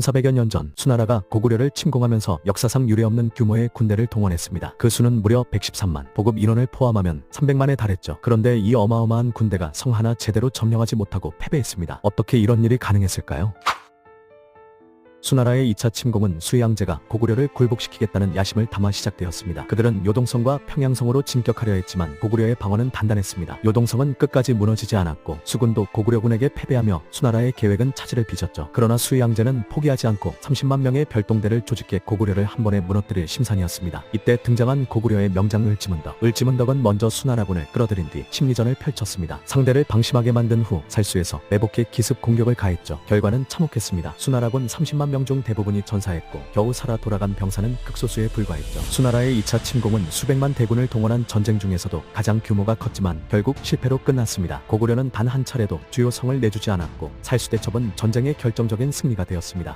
1400여 년 전 수나라가 고구려를 침공하면서 역사상 유례없는 규모의 군대를 동원했습니다. 그 수는 무려 113만, 보급 인원을 포함하면 300만에 달했죠. 그런데 이 어마어마한 군대가 성 하나 제대로 점령하지 못하고 패배했습니다. 어떻게 이런 일이 가능했을까요? 수나라의 2차 침공은 수양제가 고구려를 굴복시키겠다는 야심을 담아 시작되었습니다. 그들은 요동성과 평양성으로 진격하려 했지만 고구려의 방어는 단단했습니다. 요동성은 끝까지 무너지지 않았고 수군도 고구려군에게 패배하며 수나라의 계획은 차질을 빚었죠. 그러나 수양제는 포기하지 않고 30만 명의 별동대를 조직해 고구려를 한 번에 무너뜨릴 심산이었습니다. 이때 등장한 고구려의 명장 을지문덕. 을지문덕은 먼저 수나라군을 끌어들인 뒤 심리전을 펼쳤습니다. 상대를 방심하게 만든 후 살수에서 매복해 기습 공격을 가했죠. 결과는 참혹했습니다. 수나라군 30만 명중 대부분이 전사했고 겨우 살아 돌아간 병사는 극소수에 불과했죠. 수나라의 2차 침공은 수백만 대군을 동원한 전쟁 중에서도 가장 규모가 컸지만 결국 실패로 끝났습니다. 고구려는 단 한 차례도 주요 성을 내주지 않았고 살수대첩은 전쟁의 결정적인 승리가 되었습니다.